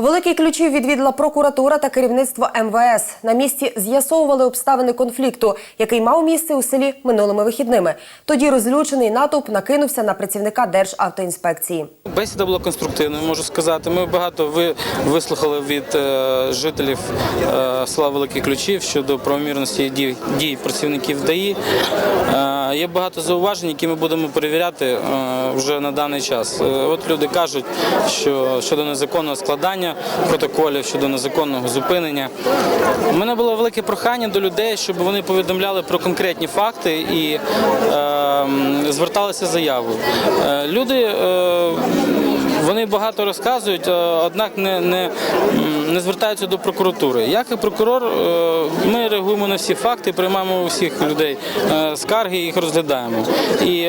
Великі ключі відвідала прокуратура та керівництво МВС. На місці з'ясовували обставини конфлікту, який мав місце у селі минулими вихідними. Тоді розлючений натовп накинувся на працівника Державтоінспекції. Бесіда була конструктивною, можу сказати. Ми багато ви, вислухали від е, жителів е, села Великі Ключів щодо правомірності дій, дій працівників ДАІ. Є багато зауважень, які ми будемо перевіряти е, вже на даний час. Е, от люди кажуть, що щодо незаконного складання протоколів, щодо незаконного зупинення. У мене було велике прохання до людей, щоб вони повідомляли про конкретні факти і е, зверталися заявою. Е, люди вони багато розказують, е, однак не, не, не звертаються до прокуратури. Як і прокурор, е, ми реагуємо на всі факти, приймаємо у всіх людей е, скарги їх розглядаємо. І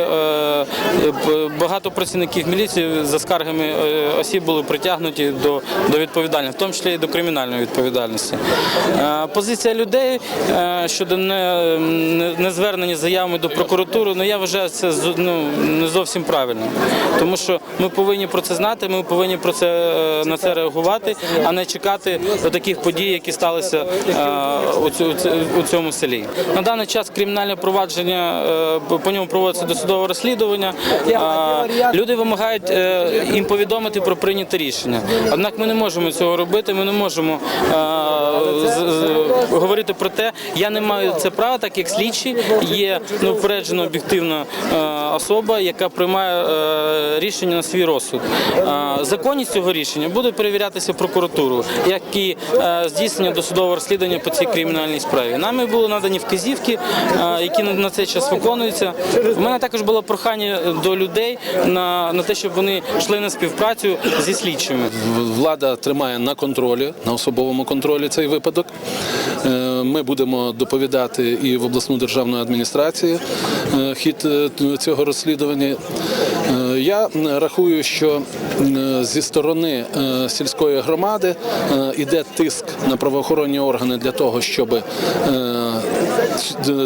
багато працівників міліції за скаргами осіб були притягнуті до, до відповідальності, в тому числі і до кримінальної відповідальності. Позиція людей щодо не, не, не звернення з заявами до прокуратури, ну я вважаю це ну, не зовсім правильно. Тому що ми повинні про це знати, ми повинні про це е, на це реагувати, а не чекати до таких подій, які сталися е, у, цю- у цьому селі. На даний час кримінальне провадження е, по ньому проводиться досудове розслідування. Люди вимагають їм повідомити про прийняте рішення. Однак ми не можемо цього робити. Ми не можемо з- говорити про те, я не маю це права, так як слідчі є неупереджена об'єктивна е, особа, яка приймає е, рішення на свій розсуд. Е, Законність цього рішення буде перевірятися прокуратурою, як і здійснення досудового розслідування по цій кримінальній справі. Нами були надані вказівки, які на- цей час виконуються. У мене також було прохання до людей на те, щоб вони йшли на співпрацю зі слідчими. Влада тримає на контролі, на особовому контролі цей випадок. Е, Ми будемо доповідати і в обласну державну адміністрацію е, хід е, цього розслідування. Я рахую, що зі сторони сільської громади йде тиск на правоохоронні органи для того, щоб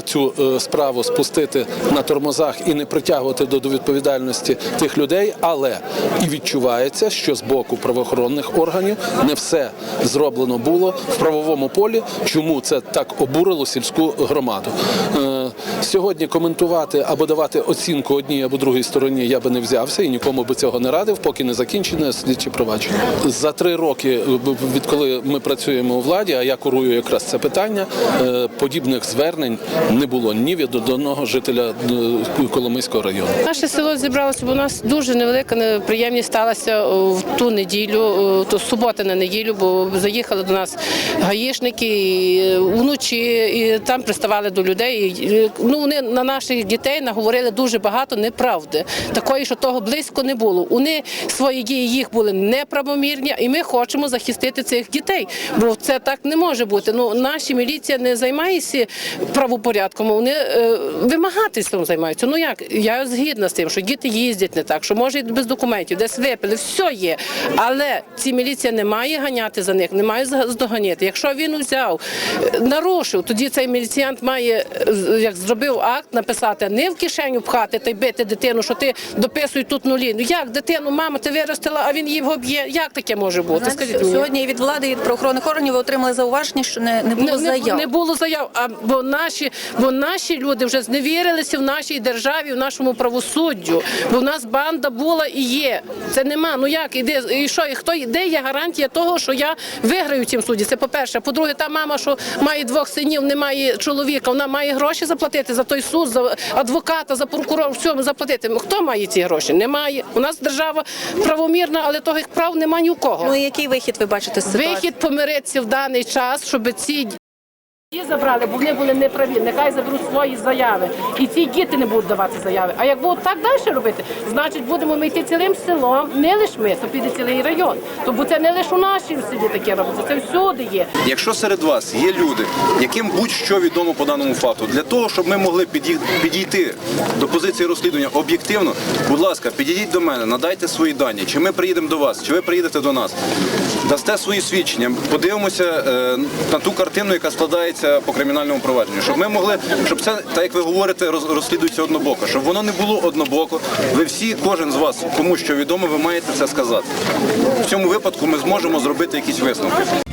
цю е, справу спустити на тормозах і не притягувати до відповідальності тих людей, але і відчувається, що з боку правоохоронних органів не все зроблено було в правовому полі. Чому це так обурило сільську громаду? Сьогодні коментувати або давати оцінку одній або другій стороні я би не взявся і нікому би цього не радив, поки не закінчене слідчі провадження. За три роки, е, відколи ми працюємо у владі, а я курую якраз це питання, е, подібних звернень не було ні від одного жителя е, Коломийського району. Наше село зібралося, бо у нас дуже невелика неприємність сталася в ту неділю, то субота на неділю, бо заїхали до нас гаїшники і вночі, і там приставали до людей. І, ну, вони на наших дітей наговорили дуже багато неправди, такої, що того близько не було. Вони свої дії їх були неправомірні, і ми хочемо захистити цих дітей, бо це так не може бути. Ну, наші міліція не займається правопорядком, вони е, вимагательством займаються. Ну як я згідна з тим, що діти їздять не так, що може без документів, десь випили, все є. Але ці міліція не має ганяти за них, не має здоганяти. Якщо він взяв, е, нарушив, тоді цей міліціянт має, е, як зробив акт, написати не в кишеню пхати та й бити дитину, що ти дописуй тут нулі. Ну як дитину, мама, ти виростила, а він її вб'є. Як таке може бути? Скажіть мені. Сьогодні і від влади, і від правоохоронних органів ви отримали зауваження, що не, не було не, заяв. не, не було заяв. А бо наші, бо наші люди вже зневірилися в нашій державі, в нашому правосуддю. Бо в нас банда була і є. Це нема. Ну як іде і що? І хто де є гарантія того, що я виграю в цім суді? Це по-перше. По-друге, та мама, що має двох синів, не має чоловіка, вона має гроші заплатити за той суд, за адвоката, за прокурора, всьому заплатити. Хто має ці гроші? Немає. У нас держава правомірна, але того як прав немає ні у кого. Ну і який вихід ви бачите з ситуації? Вихід помиритися в даний час, щоб ці Ті забрали, бо вони були неправі. Нехай заберуть свої заяви. І ці діти не будуть давати заяви. А як будуть так далі робити, значить будемо ми йти цілим селом, не лише ми, то піде цілий район. Тому це не лише у нашій селі таке робиться, це всюди є. Якщо серед вас є люди, яким будь-що відомо по даному факту, для того, щоб ми могли підій- підійти до позиції розслідування об'єктивно, будь ласка, підійдіть до мене, надайте свої дані, чи ми приїдемо до вас, чи ви приїдете до нас, дасте свої свідчення, подивимося е, на ту картину, яка складається ведеться по кримінальному провадженню. Щоб ми могли, щоб це, так як ви говорите, роз- розслідується однобоко, щоб воно не було однобоко. Ви всі, кожен з вас, кому що відомо, ви маєте це сказати. В цьому випадку ми зможемо зробити якісь висновки.